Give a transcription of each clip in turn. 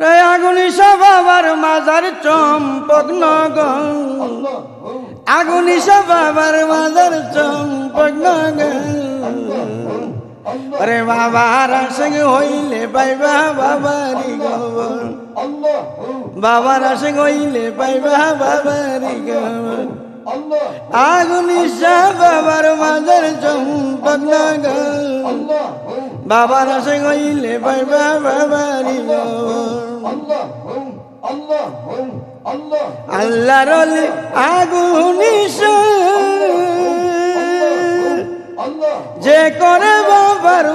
রে আগুনি বাবার মাজার চম্পক নগর। আগুনি বাবার মাজার চম্পক নগর। রে বাবার সঙ্গে হইলে পাইবা বাবারি গবর বাবার সঙ্গে হইলে পাইবা বাবারি গবর আগুনি বাবার মাজার চম্পক নগর। বাবার সঙ্গে হইলে পাইবা বাবারি আল্লাহ রলে আগুনি যে করে বাবার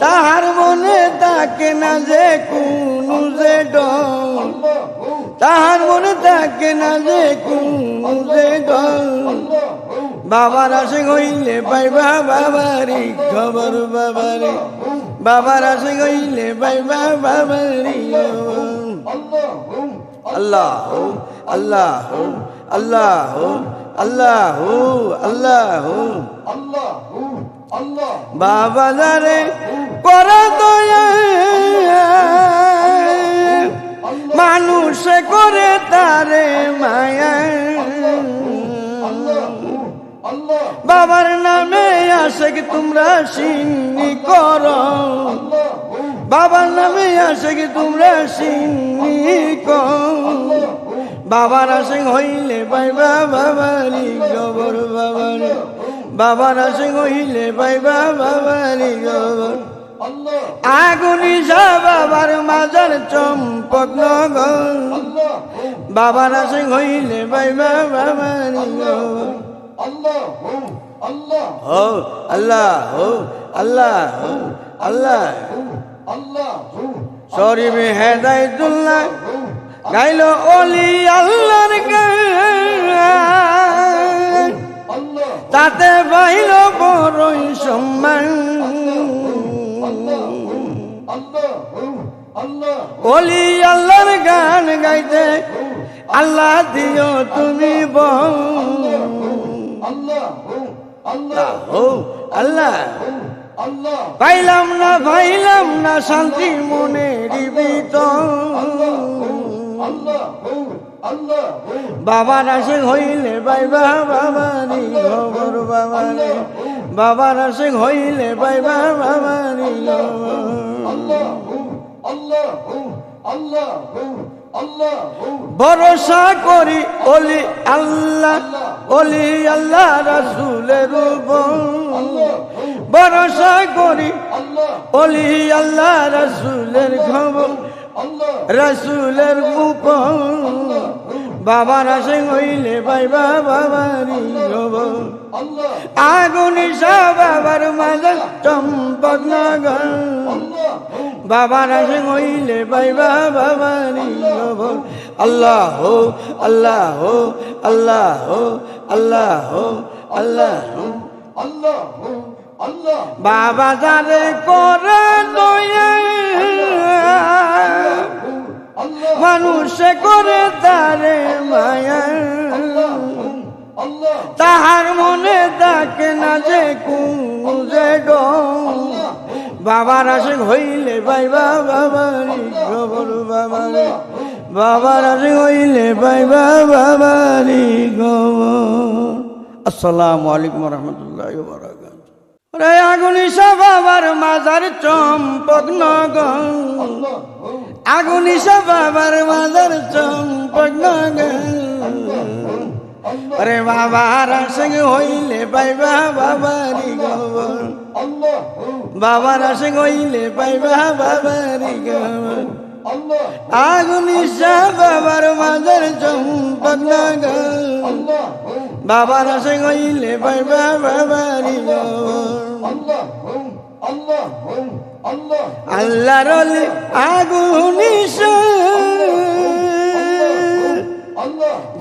তাহার মনে তাকে না যে কোন যে তাহার মনে তাকে না যে কোন যে ডর বাবার আসে গইলে পাইবা বাবারি, খবর বাবারি। বাবার আসে গইলে পাইবা বাবারি আল্লাহ আল্লাহ আল্লাহ আল্লাহ আল্লাহ। বাবা দারে করে মানুষে করে তারে মায়া। বাবার নামে আসে কি তোমরা সিন্নি কর। বাবার নামে কি তোমরা সিন্নি কর। বাবার আসে হইলে পাইবা বাবারি গবর বাবারে বাবার আসে হইলে পাইবা বাবারি গবর। আগুনি যা বাবার মাজার চম্পক নগর। বাবার আসে হইলে পাইবা বাবারি আল্লাহ আল্লাহ আল্লাহ শরীফ হেদায়তুল্লাহ গাইল অলি আল্লাহর গান। তাতে পাইল বড়ই সম্মান। অলি আল্লাহর গান গাইতে আল্লাহ দিও তুমি বল আল্লাহ পাইলাম না পাইলাম না শান্তি মনে জীবিত বাবার আসে হইলে পাইবা বাবারি খবর বাবারে বাবার আসে হইলে পাইবা বাবারি ভরসা করি অলি আল্লাহ অলি আল্লাহ রাসুলের ভরসা করি। অলি আল্লাহ রাসুলের খবর। রাসুলের উপর। বাবার আসে হইলে পাইবা বাবারি খবর আগুনি বাবার মাঝে চম্পক নগর বাবার আসে হইলে পাইবা বাবারি খবর আল্লাহ হো আল্লাহ হো আল্লাহ হো আল্লাহ হো আল্লাহ হো আল্লাহ। বাবা যারে করে দয়া। মানুষে করে তারে মায়া তাহার মনে তাকে না যে কুজে গো। বাবার আসে হইলে পাইবা বাবারি খবর বাবারে। বাবার আসে হইলে পাইবা বাবারি খবর আসসালামু আলাইকুম রহমতুল্লাহ রে আগুনি বাবার মাজার চম্পক নগর। আগুনি বাবার মাজার চম্পক নগর। রে বাবার সঙ্গে হইলে পাইবা বাবারি গবর বাবার সঙ্গে হইলে পাইবা বাবারি গবর আগুনি বাবার মাজার চম্পক নগর। বাবার সঙ্গে হইলে পাইবা বাবারি আল্লাহ রলি আগুনি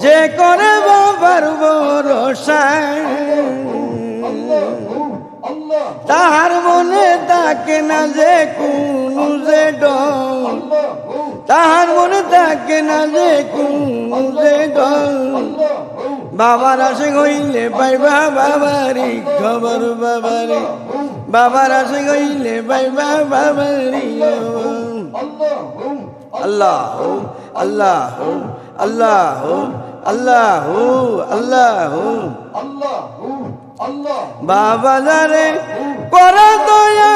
যে করে বাবার ভরসা। তাহার মনে তাকে না যে কোন যে ডর তাহার মনে তাকে না যে কোন যে ডর বাবার আসে হইলে পাইবা বাবারি, খবর বাবারি। বাবার আশিক হইলে পাইবা বাবারি আল্লাহ আল্লাহ আল্লাহ আল্লাহ আল্লাহ। বাবা যারে করে দয়া,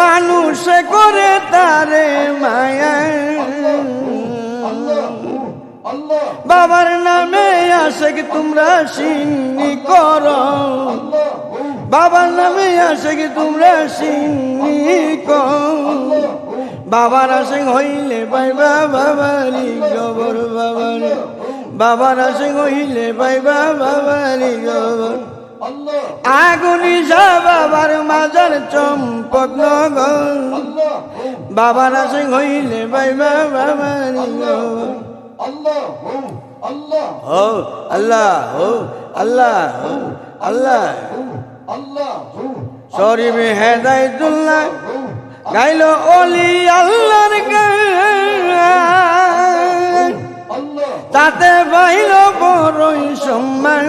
মানুষে করে তারে। বাবার নামে আসে কি তোমরা সিন্নি করো। বাবার নামে কি তোমরা সিন্নি করো। বাবার আসে হইলে পাইবা বাবারি গবর বাবারে বাবার আসে হইলে পাইবা বাবারি গবর আগুনি যা বাবার মাজার চম্পক নগর। বাবার আসে হইলে পাইবা বাবারি আল্লাহ আল্লাহ আল্লাহ হেদায়তুল্লাহ গাইল আল্লাহর গান। তাতে পাইল বড়ই সম্মান।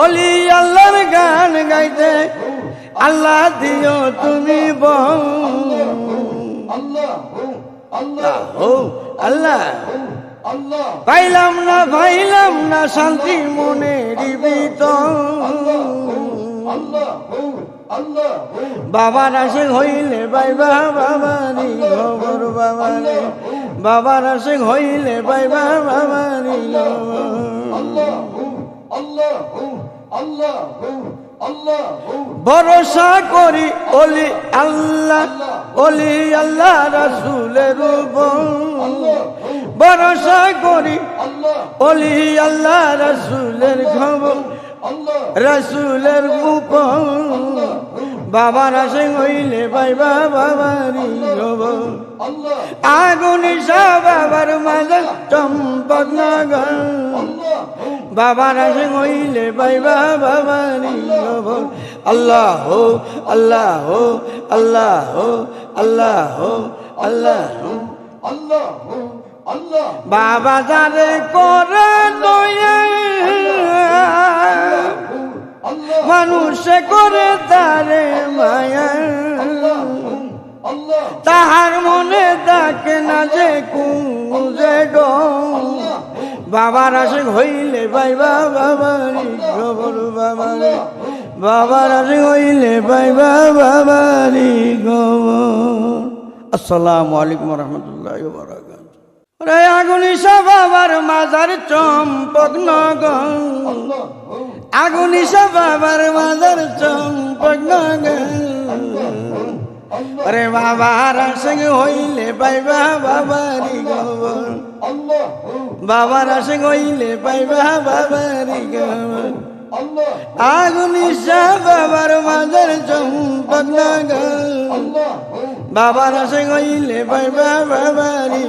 অলি আল্লাহর গান গাইতে আল্লাহ দিও তুমি বল ও আল্লাহ পাইলাম না পাইলাম না শান্তি মনে জীবিত বাবার আসে হইলে পাইবা বাবারি খবর বাবারে বাবার আসে হইলে পাইবা বাবারি ভরসা করি অলি আল্লাহ অলি আল্লাহ রসুলের ভরসা করি অলি আল্লাহ রাসুলের খবর রাসুলের উপর। বাবার আসে হইলে পাইবা বাবারি খবর আগুন বাবার মাঝে চম্পক নগর। বাবার আসে হইলে পাইবা বাবারি খবর আল্লাহ হো আল্লাহ হো আল্লাহ হো আল্লাহ হো আল্লাহ। হো বাবা যারে করে দয়া। মানুষে করে তারে মায়া। তাহার মনে তাকে না যে ডং বাবার আসে হইলে পাইবা বাবারি খবর বাবারে। বাবার আসে হইলে পাইবা বাবারি খবর আসসালামু আলাইকুম রহমতুল্লাহ বারাকাত রে আগুনি বাবার মাজার চম্পক নগর। আগুনি বাবার মাজার চম্পক নগর। আরে বাবার সঙ্গে হইলে পাইবা বাবারি খবর বাবার সঙ্গে হইলে পাইবা বাবারি খবর আগুনি বাবার মাজার নগর বাবার সঙ্গে হইলে পাইবা বাবারি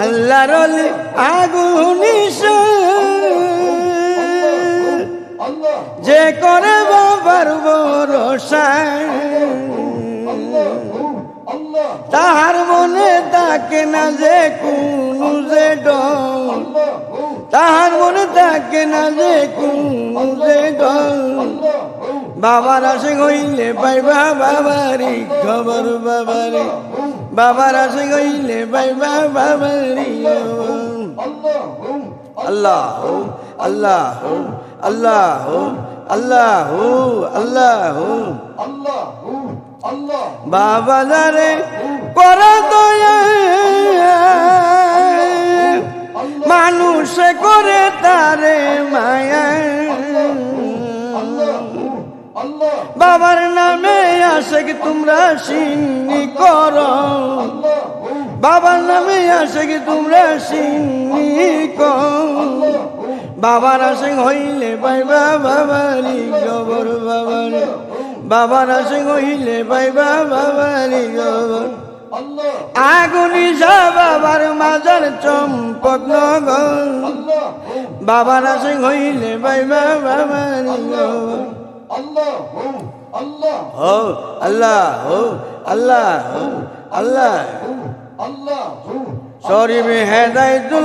আল্লাহর আগুনি যে করে বাবার ভরসা তাহার মনে তাকে না যে কোন যে তাহার মনে তাকে না যে কোন যে ডর বাবার আসে হইলে পাইবা বাবারি খবর বাবারি। বাবার আসে হইলে পাইবা বাবারি আল্লাহ আল্লাহ আল্লাহ আল্লাহ আল্লাহ আল্লাহ। বাবা যারে করে দয়া। মানুষে করে তারে মায়া। বাবার নামে আসে কি তোমরা সিন্নি কর। বাবার নামে আসে কি তোমরা সিন্নি করো। বাবার আসে হইলে পাইবা বাবারি গবর বাবারে। বাবার আসে হইলে পাইবা বাবারি আগুনি যা বাবার মাজার চম্পক নগর। বাবার আসে হইলে পাইবা বাবারি গবর ও, আল্লাহ ও আল্লাহ ও, আল্লাহ। শরীফ হেদায়তুল্লাহ